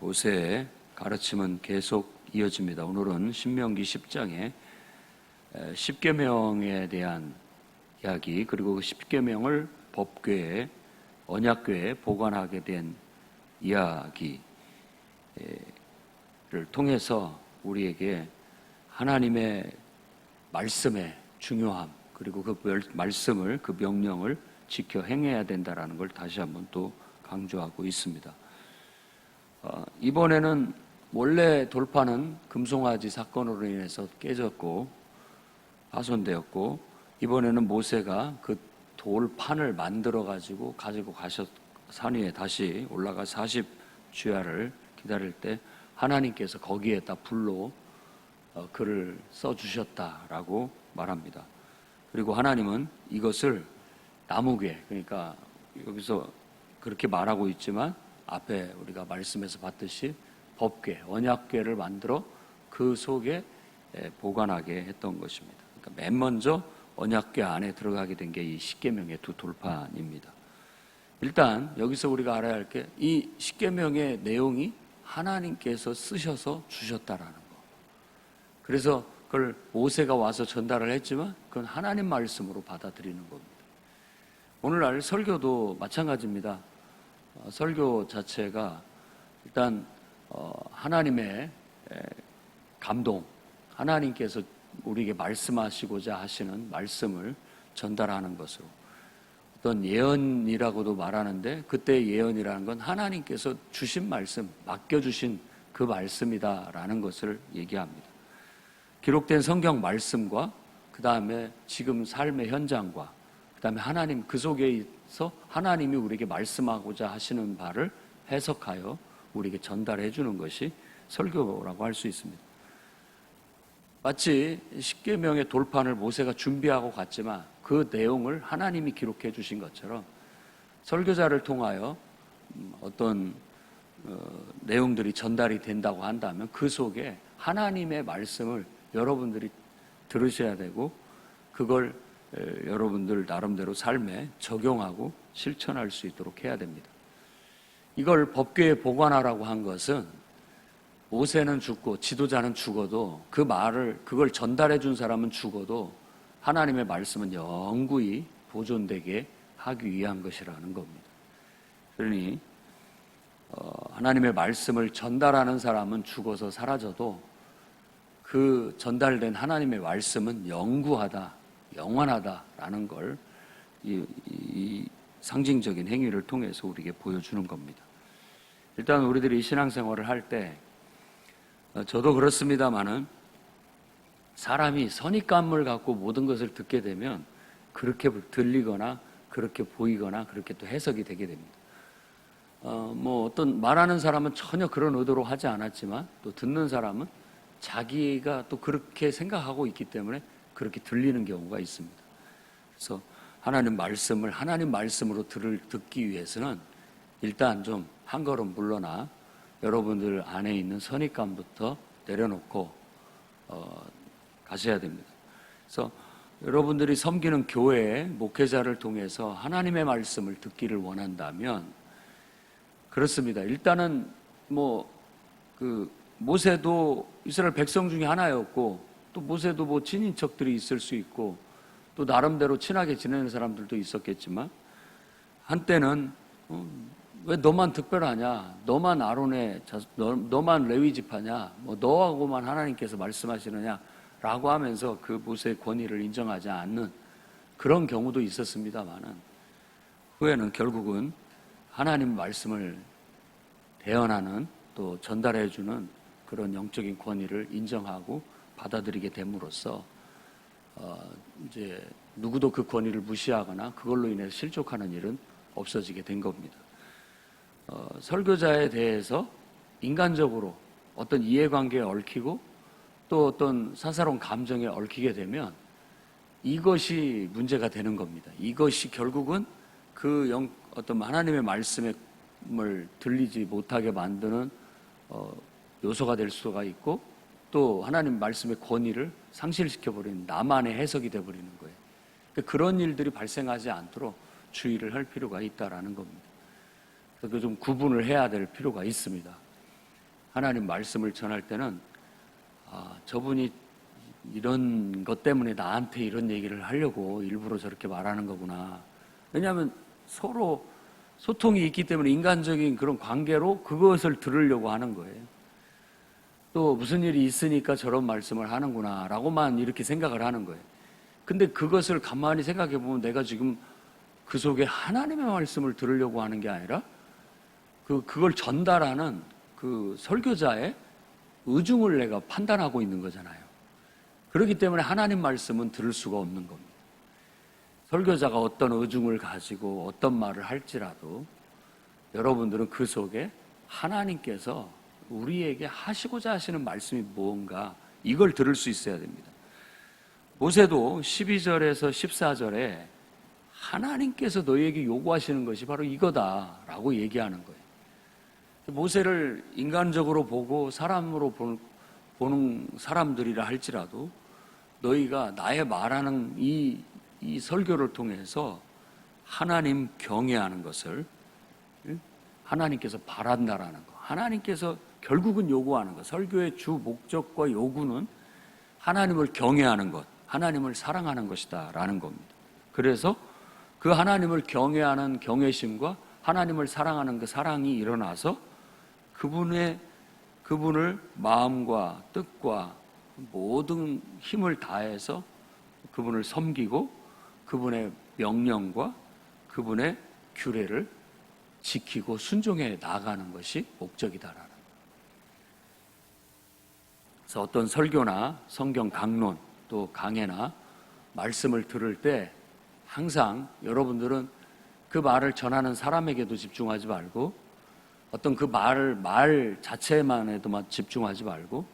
모세의 가르침은 계속 이어집니다. 오늘은 신명기 10장에 10계명에 대한 이야기 그리고 그 10계명을 법궤에 언약궤에 보관하게 된 이야기를 통해서 우리에게 하나님의 말씀의 중요함 그리고 그 말씀을 그 명령을 지켜 행해야 된다라는 걸 다시 한번 또 강조하고 있습니다. 어, 이번에는 원래 돌파는 금송아지 사건으로 인해서 깨졌고 파손되었고 이번에는 모세가 그 돌판을 만들어 가지고 가지고 가셨 산 위에 다시 올라가 40 주야를 기다릴 때 하나님께서 거기에다 불로 어, 글을 써 주셨다라고 말합니다. 그리고 하나님은 이것을 나무괴 그러니까 여기서 그렇게 말하고 있지만 앞에 우리가 말씀에서 봤듯이 법궤, 언약궤를 만들어 그 속에 보관하게 했던 것입니다. 그러니까 맨 먼저 언약궤 안에 들어가게 된 게 이 십계명의 두 돌판입니다. 일단 여기서 우리가 알아야 할 게 이 십계명의 내용이 하나님께서 쓰셔서 주셨다라는 거. 그래서 그걸 모세가 와서 전달을 했지만 그건 하나님 말씀으로 받아들이는 겁니다. 오늘날 설교도 마찬가지입니다. 어, 설교 자체가 일단 어, 하나님의 감동, 하나님께서 우리에게 말씀하시고자 하시는 말씀을 전달하는 것으로 어떤 예언이라고도 말하는데 그때 예언이라는 건 하나님께서 주신 말씀, 맡겨주신 그 말씀이다라는 것을 얘기합니다. 기록된 성경 말씀과 그 다음에 지금 삶의 현장과 그 다음에 하나님 그 속에서 하나님이 우리에게 말씀하고자 하시는 바를 해석하여 우리에게 전달해 주는 것이 설교라고 할 수 있습니다. 마치 십계명의 돌판을 모세가 준비하고 갔지만 그 내용을 하나님이 기록해 주신 것처럼 설교자를 통하여 어떤 어, 내용들이 전달이 된다고 한다면 그 속에 하나님의 말씀을 여러분들이 들으셔야 되고 그걸 여러분들 나름대로 삶에 적용하고 실천할 수 있도록 해야 됩니다. 이걸 법궤에 보관하라고 한 것은 모세는 죽고 지도자는 죽어도 그 말을 그걸 전달해 준 사람은 죽어도 하나님의 말씀은 영구히 보존되게 하기 위한 것이라는 겁니다. 그러니 어, 하나님의 말씀을 전달하는 사람은 죽어서 사라져도 그 전달된 하나님의 말씀은 영구하다, 영원하다라는 걸 이, 이 상징적인 행위를 통해서 우리에게 보여주는 겁니다. 일단 우리들이 신앙생활을 할 때, 어, 저도 그렇습니다만은 사람이 선입감을 갖고 모든 것을 듣게 되면 그렇게 들리거나 그렇게 보이거나 그렇게 또 해석이 되게 됩니다. 어, 뭐 어떤 말하는 사람은 전혀 그런 의도로 하지 않았지만 또 듣는 사람은 자기가 또 그렇게 생각하고 있기 때문에 그렇게 들리는 경우가 있습니다. 그래서 하나님 말씀을 하나님 말씀으로 들을 듣기 위해서는 일단 좀 한 걸음 물러나 여러분들 안에 있는 선입감부터 내려놓고 어, 가셔야 됩니다. 그래서 여러분들이 섬기는 교회 목회자를 통해서 하나님의 말씀을 듣기를 원한다면 그렇습니다. 일단은 뭐 그 모세도 이스라엘 백성 중에 하나였고 또 모세도 뭐 친인척들이 있을 수 있고 또 나름대로 친하게 지내는 사람들도 있었겠지만 한때는 어, 왜 너만 특별하냐? 너만 아론의 너, 너만 레위 지파냐? 뭐 너하고만 하나님께서 말씀하시느냐? 라고 하면서 그 모세의 권위를 인정하지 않는 그런 경우도 있었습니다만은 후에는 결국은 하나님 말씀을 대언하는 또 전달해 주는 그런 영적인 권위를 인정하고 받아들이게 됨으로써 어 이제 누구도 그 권위를 무시하거나 그걸로 인해 실족하는 일은 없어지게 된 겁니다. 어, 설교자에 대해서 인간적으로 어떤 이해관계에 얽히고 또 어떤 사사로운 감정에 얽히게 되면 이것이 문제가 되는 겁니다. 이것이 결국은 그 영, 어떤 하나님의 말씀을 들리지 못하게 만드는 어, 요소가 될 수가 있고 또 하나님 말씀의 권위를 상실시켜 버리는 나만의 해석이 돼 버리는 거예요. 그러니까 그런 일들이 발생하지 않도록 주의를 할 필요가 있다라는 겁니다. 그좀 구분을 해야 될 필요가 있습니다. 하나님 말씀을 전할 때는 아, 저분이 이런 것 때문에 나한테 이런 얘기를 하려고 일부러 저렇게 말하는 거구나. 왜냐하면 서로 소통이 있기 때문에 인간적인 그런 관계로 그것을 들으려고 하는 거예요. 또 무슨 일이 있으니까 저런 말씀을 하는구나 라고만 이렇게 생각을 하는 거예요. 근데 그것을 가만히 생각해 보면 내가 지금 그 속에 하나님의 말씀을 들으려고 하는 게 아니라 그, 그걸 전달하는 그 설교자의 의중을 내가 판단하고 있는 거잖아요. 그렇기 때문에 하나님 말씀은 들을 수가 없는 겁니다. 설교자가 어떤 의중을 가지고 어떤 말을 할지라도 여러분들은 그 속에 하나님께서 우리에게 하시고자 하시는 말씀이 무언가 이걸 들을 수 있어야 됩니다. 모세도 12절에서 14절에 하나님께서 너희에게 요구하시는 것이 바로 이거다라고 얘기하는 거예요. 모세를 인간적으로 보고 사람으로 보는 사람들이라 할지라도 너희가 나의 말하는 이, 이 설교를 통해서 하나님 경외하는 것을 하나님께서 바란다라는 거. 하나님께서 결국은 요구하는 것. 설교의 주 목적과 요구는 하나님을 경외하는 것, 하나님을 사랑하는 것이다라는 겁니다. 그래서 그 하나님을 경외하는 경외심과 하나님을 사랑하는 그 사랑이 일어나서 그분의 그분을 마음과 뜻과 모든 힘을 다해서 그분을 섬기고 그분의 명령과 그분의 규례를 지키고 순종해 나가는 것이 목적이다라는. 그래서 어떤 설교나 성경 강론 또 강해나 말씀을 들을 때 항상 여러분들은 그 말을 전하는 사람에게도 집중하지 말고 어떤 그 말을 말 자체만에도만 집중하지 말고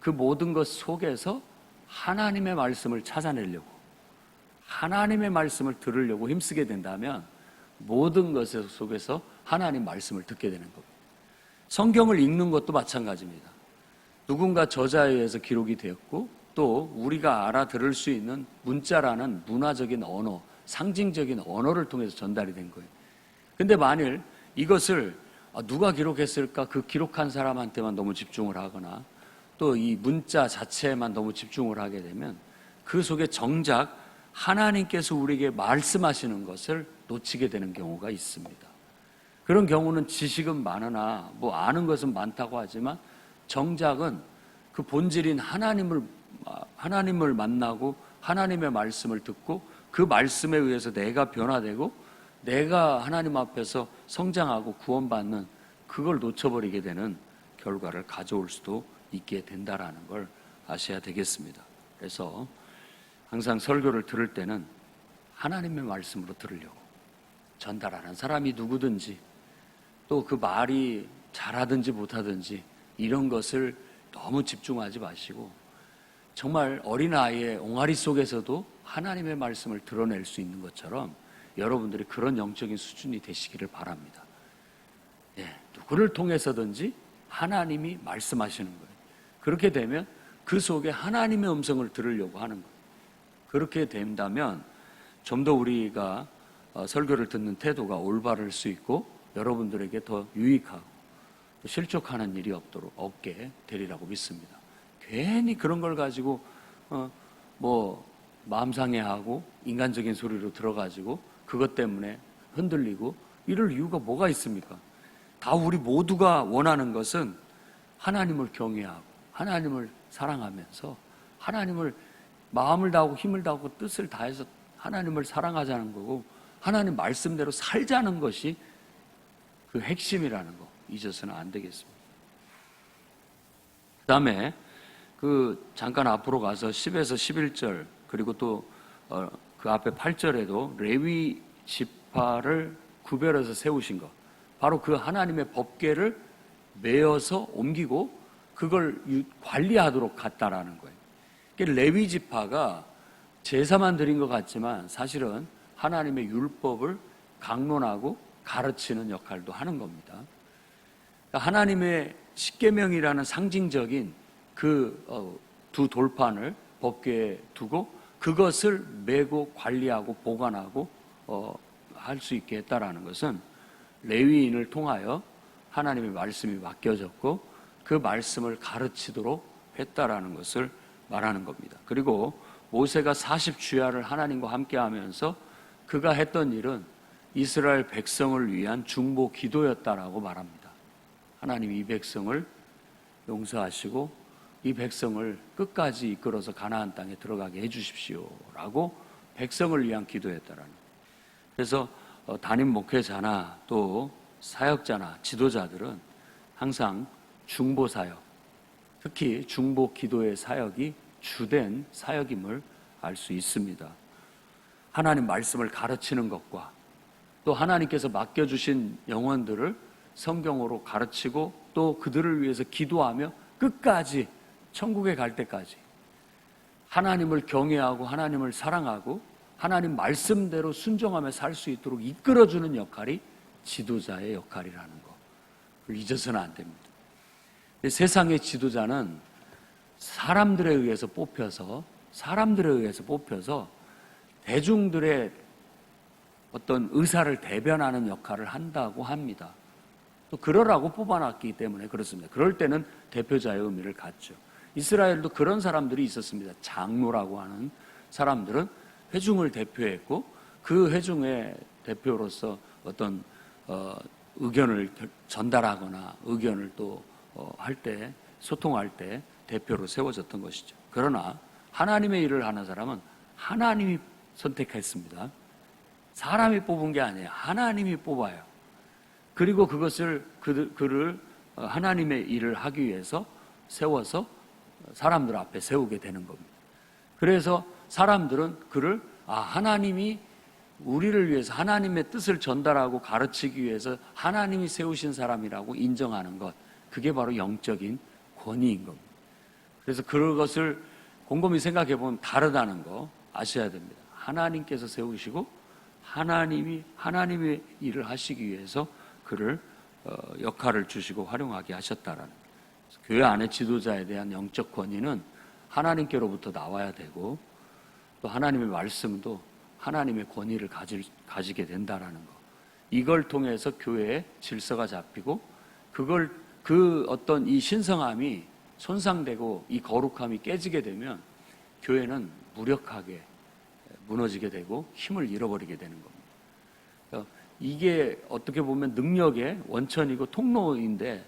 그 모든 것 속에서 하나님의 말씀을 찾아내려고 하나님의 말씀을 들으려고 힘쓰게 된다면 모든 것 속에서 하나님 말씀을 듣게 되는 겁니다. 성경을 읽는 것도 마찬가지입니다. 누군가 저자에 의해서 기록이 되었고 또 우리가 알아들을 수 있는 문자라는 문화적인 언어, 상징적인 언어를 통해서 전달이 된 거예요. 근데 만일 이것을 아, 누가 기록했을까 그 기록한 사람한테만 너무 집중을 하거나 또 이 문자 자체에만 너무 집중을 하게 되면 그 속에 정작 하나님께서 우리에게 말씀하시는 것을 놓치게 되는 경우가 있습니다. 그런 경우는 지식은 많으나 뭐 아는 것은 많다고 하지만 정작은 그 본질인 하나님을 하나님을 만나고 하나님의 말씀을 듣고 그 말씀에 의해서 내가 변화되고 내가 하나님 앞에서 성장하고 구원받는 그걸 놓쳐버리게 되는 결과를 가져올 수도 있게 된다라는 걸 아셔야 되겠습니다. 그래서 항상 설교를 들을 때는 하나님의 말씀으로 들으려고 전달하는 사람이 누구든지 또 그 말이 잘하든지 못하든지 이런 것을 너무 집중하지 마시고 정말 어린아이의 옹알이 속에서도 하나님의 말씀을 드러낼 수 있는 것처럼 여러분들이 그런 영적인 수준이 되시기를 바랍니다. 예, 누구를 통해서든지 하나님이 말씀하시는 거예요. 그렇게 되면 그 속에 하나님의 음성을 들으려고 하는 거예요. 그렇게 된다면 좀 더 우리가 어, 설교를 듣는 태도가 올바를 수 있고 여러분들에게 더 유익하고 실족하는 일이 없도록 없게 되리라고 믿습니다. 괜히 그런 걸 가지고 어, 뭐 마음 상해하고 인간적인 소리로 들어가지고 그것 때문에 흔들리고 이럴 이유가 뭐가 있습니까? 다 우리 모두가 원하는 것은 하나님을 경외하고 하나님을 사랑하면서 하나님을 마음을 다하고 힘을 다하고 뜻을 다해서 하나님을 사랑하자는 거고 하나님 말씀대로 살자는 것이 그 핵심이라는 거 잊어서는 안 되겠습니다. 그 다음에 그 잠깐 앞으로 가서 10에서 11절 그리고 또그 어, 그 앞에 8절에도 레위 지파를 구별해서 세우신 것 바로 그 하나님의 법계를 메어서 옮기고 그걸 관리하도록 갔다라는 거예요. 레위 지파가 제사만 드린 것 같지만 사실은 하나님의 율법을 강론하고 가르치는 역할도 하는 겁니다. 그러니까 하나님의 십계명이라는 상징적인 그두 어, 돌판을 법궤에 두고 그것을 메고 관리하고 보관하고 어, 할 수 있게 했다라는 것은 레위인을 통하여 하나님의 말씀이 맡겨졌고 그 말씀을 가르치도록 했다라는 것을 말하는 겁니다. 그리고 모세가 40주야를 하나님과 함께 하면서 그가 했던 일은 이스라엘 백성을 위한 중보 기도였다라고 말합니다. 하나님 이 백성을 용서하시고 이 백성을 끝까지 이끌어서 가나안 땅에 들어가게 해 주십시오라고 백성을 위한 기도였다라는. 그래서 어, 담임 목회자나 또 사역자나 지도자들은 항상 중보 사역, 특히 중보 기도의 사역이 주된 사역임을 알 수 있습니다. 하나님 말씀을 가르치는 것과 또 하나님께서 맡겨주신 영혼들을 성경으로 가르치고 또 그들을 위해서 기도하며 끝까지 천국에 갈 때까지 하나님을 경외하고 하나님을 사랑하고 하나님 말씀대로 순종하며 살 수 있도록 이끌어주는 역할이 지도자의 역할이라는 거. 잊어서는 안 됩니다. 세상의 지도자는 사람들에 의해서 뽑혀서 사람들에 의해서 뽑혀서 대중들의 어떤 의사를 대변하는 역할을 한다고 합니다. 또 그러라고 뽑아놨기 때문에 그렇습니다. 그럴 때는 대표자의 의미를 갖죠. 이스라엘도 그런 사람들이 있었습니다. 장로라고 하는 사람들은 회중을 대표했고 그 회중의 대표로서 어떤 어, 의견을 전달하거나 의견을 또 할때 소통할 때 대표로 세워졌던 것이죠. 그러나 하나님의 일을 하는 사람은 하나님이 선택했습니다. 사람이 뽑은 게 아니에요. 하나님이 뽑아요. 그리고 그것을 그, 그를 하나님의 일을 하기 위해서 세워서 사람들 앞에 세우게 되는 겁니다. 그래서 사람들은 그를 아 하나님이 우리를 위해서 하나님의 뜻을 전달하고 가르치기 위해서 하나님이 세우신 사람이라고 인정하는 것 그게 바로 영적인 권위인 겁니다. 그래서 그것을 곰곰이 생각해 보면 다르다는 거 아셔야 됩니다. 하나님께서 세우시고 하나님이 하나님의 일을 하시기 위해서 그를 어, 역할을 주시고 활용하게 하셨다라는 교회 안의 지도자에 대한 영적 권위는 하나님께로부터 나와야 되고 또 하나님의 말씀도 하나님의 권위를 가질, 가지게 된다라는 거. 이걸 통해서 교회의 질서가 잡히고 그걸 그 어떤 이 신성함이 손상되고 이 거룩함이 깨지게 되면 교회는 무력하게 무너지게 되고 힘을 잃어버리게 되는 겁니다. 이게 어떻게 보면 능력의 원천이고 통로인데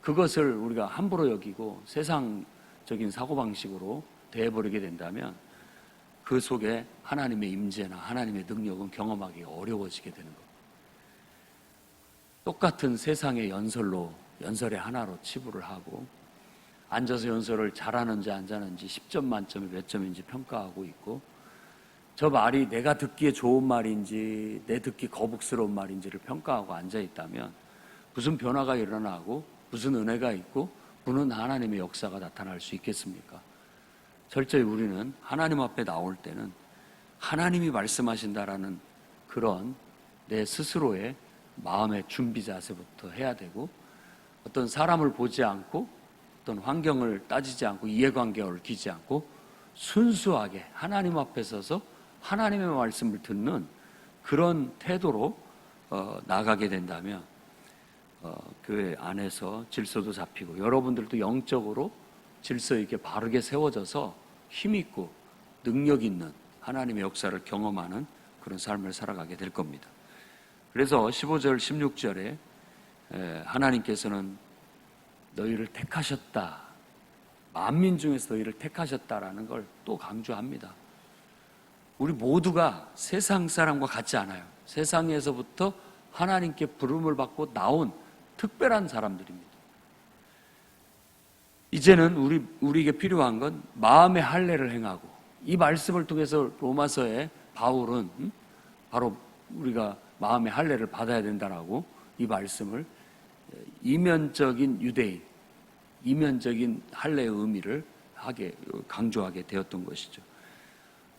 그것을 우리가 함부로 여기고 세상적인 사고방식으로 대해버리게 된다면 그 속에 하나님의 임재나 하나님의 능력은 경험하기 어려워지게 되는 겁니다. 똑같은 세상의 연설로 연설의 하나로 치부를 하고 앉아서 연설을 잘하는지 안 잘하는지 10점 만점에 몇 점인지 평가하고 있고 저 말이 내가 듣기에 좋은 말인지 내 듣기 거북스러운 말인지를 평가하고 앉아 있다면 무슨 변화가 일어나고 무슨 은혜가 있고 무슨 하나님의 역사가 나타날 수 있겠습니까? 철저히 우리는 하나님 앞에 나올 때는 하나님이 말씀하신다라는 그런 내 스스로의 마음의 준비 자세부터 해야 되고 어떤 사람을 보지 않고 어떤 환경을 따지지 않고 이해관계에 얽히지 않고 순수하게 하나님 앞에 서서 하나님의 말씀을 듣는 그런 태도로 어, 나가게 된다면 어, 교회 안에서 질서도 잡히고 여러분들도 영적으로 질서 있게 바르게 세워져서 힘 있고 능력 있는 하나님의 역사를 경험하는 그런 삶을 살아가게 될 겁니다. 그래서 15절, 16절에 하나님께서는 너희를 택하셨다. 만민 중에서 너희를 택하셨다라는 걸 또 강조합니다. 우리 모두가 세상 사람과 같지 않아요. 세상에서부터 하나님께 부름을 받고 나온 특별한 사람들입니다. 이제는 우리, 우리에게 필요한 건 마음의 할례를 행하고 이 말씀을 통해서 로마서에 바울은 음? 바로 우리가 마음의 할례를 받아야 된다라고 이 말씀을 이면적인 유대인, 이면적인 할례의 의미를 하게 강조하게 되었던 것이죠.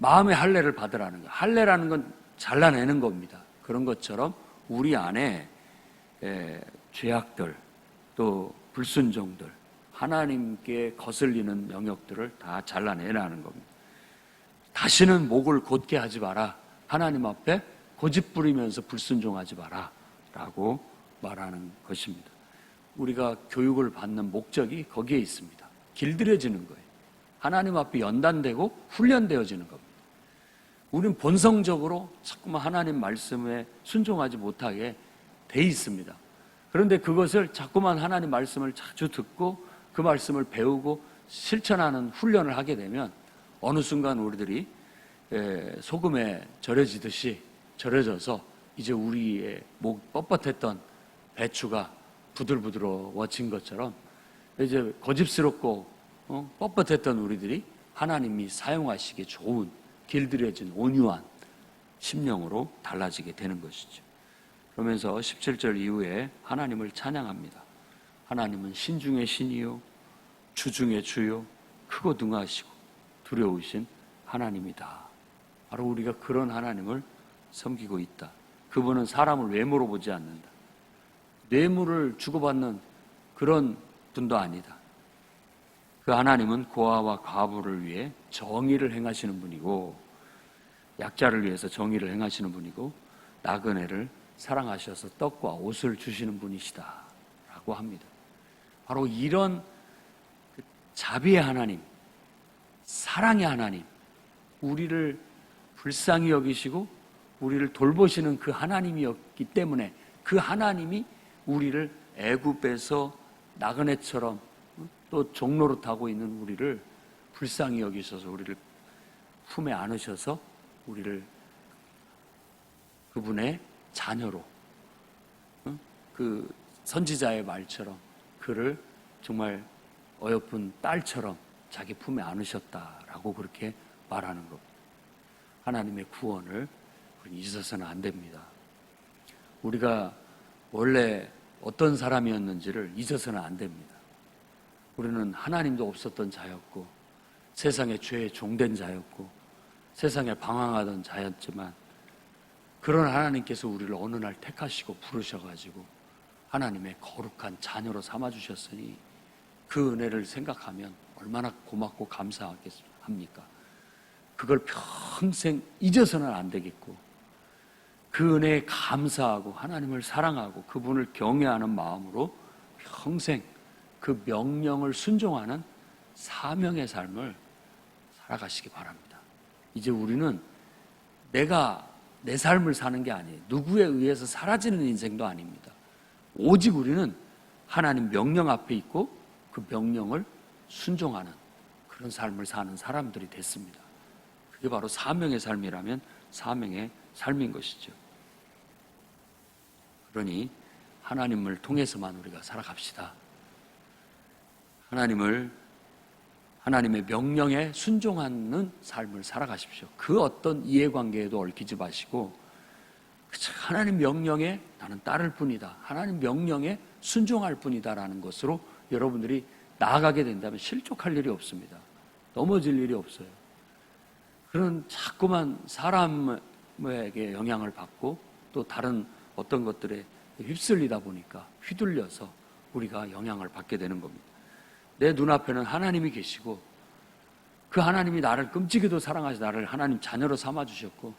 마음의 할례를 받으라는 거. 할례라는 건 잘라내는 겁니다. 그런 것처럼 우리 안에 죄악들 또 불순종들 하나님께 거슬리는 영역들을 다 잘라내라는 겁니다. 다시는 목을 곧게 하지 마라. 하나님 앞에 고집 부리면서 불순종하지 마라. 라고 말하는 것입니다. 우리가 교육을 받는 목적이 거기에 있습니다. 길들여지는 거예요. 하나님 앞에 연단되고 훈련되어지는 겁니다. 우리는 본성적으로 자꾸만 하나님 말씀에 순종하지 못하게 돼 있습니다. 그런데 그것을 자꾸만 하나님 말씀을 자주 듣고 그 말씀을 배우고 실천하는 훈련을 하게 되면 어느 순간 우리들이 에, 소금에 절여지듯이 절여져서 이제 우리의 목 뻣뻣했던 배추가 부들부들어진 것처럼 이제 거짓스럽고 어, 뻣뻣했던 우리들이 하나님이 사용하시기 좋은 길들여진 온유한 심령으로 달라지게 되는 것이죠. 그러면서 17절 이후에 하나님을 찬양합니다. 하나님은 신중의 신이요 주중의 주요 크고 등하시고 두려우신 하나님이다. 바로 우리가 그런 하나님을 섬기고 있다. 그분은 사람을 외모로 보지 않는다. 뇌물을 주고받는 그런 분도 아니다. 그 하나님은 고아와 과부를 위해 정의를 행하시는 분이고 약자를 위해서 정의를 행하시는 분이고 나그네를 사랑하셔서 떡과 옷을 주시는 분이시다라고 합니다. 바로 이런 그 자비의 하나님, 사랑의 하나님, 우리를 불쌍히 여기시고 우리를 돌보시는 그 하나님이었기 때문에 그 하나님이 우리를 애굽에서 나그네처럼 또 종로로 타고 있는 우리를 불쌍히 여기셔서 우리를 품에 안으셔서 우리를 그분의 자녀로 응? 그 선지자의 말처럼 그를 정말 어여쁜 딸처럼 자기 품에 안으셨다라고 그렇게 말하는 겁니다. 하나님의 구원을 잊어서는 안 됩니다. 우리가 원래 어떤 사람이었는지를 잊어서는 안 됩니다. 우리는 하나님도 없었던 자였고 세상의 죄에 종된 자였고 세상에 방황하던 자였지만 그런 하나님께서 우리를 어느 날 택하시고 부르셔가지고 하나님의 거룩한 자녀로 삼아주셨으니 그 은혜를 생각하면 얼마나 고맙고 감사하겠습니까? 그걸 평생 잊어서는 안 되겠고 그 은혜에 감사하고 하나님을 사랑하고 그분을 경외하는 마음으로 평생 그 명령을 순종하는 사명의 삶을 살아가시기 바랍니다. 이제 우리는 내가 내 삶을 사는 게 아니에요. 누구에 의해서 사라지는 인생도 아닙니다. 오직 우리는 하나님 명령 앞에 있고 그 명령을 순종하는 그런 삶을 사는 사람들이 됐습니다. 그게 바로 사명의 삶이라면 사명의 삶인 것이죠. 그러니 하나님을 통해서만 우리가 살아갑시다. 하나님을 하나님의 명령에 순종하는 삶을 살아가십시오. 그 어떤 이해관계에도 얽히지 마시고 그저 하나님 명령에 나는 따를 뿐이다. 하나님 명령에 순종할 뿐이다라는 것으로 여러분들이 나아가게 된다면 실족할 일이 없습니다. 넘어질 일이 없어요. 그런 자꾸만 사람에게 영향을 받고 또 다른 어떤 것들에 휩쓸리다 보니까 휘둘려서 우리가 영향을 받게 되는 겁니다. 내 눈앞에는 하나님이 계시고 그 하나님이 나를 끔찍이도 사랑하시 나를 하나님 자녀로 삼아 주셨고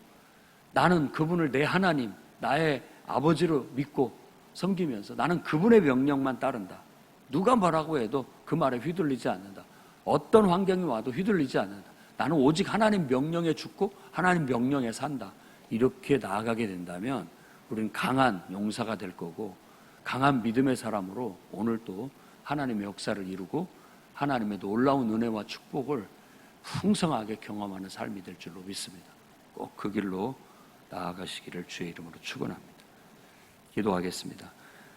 나는 그분을 내 하나님, 나의 아버지로 믿고 섬기면서 나는 그분의 명령만 따른다. 누가 뭐라고 해도 그 말에 휘둘리지 않는다. 어떤 환경이 와도 휘둘리지 않는다. 나는 오직 하나님 명령에 죽고 하나님 명령에 산다. 이렇게 나아가게 된다면 우리는 강한 용사가 될 거고 강한 믿음의 사람으로 오늘 또 하나님의 역사를 이루고 하나님의 놀라운 은혜와 축복을 풍성하게 경험하는 삶이 될 줄로 믿습니다. 꼭 그 길로 나아가시기를 주의 이름으로 축원합니다. 기도하겠습니다.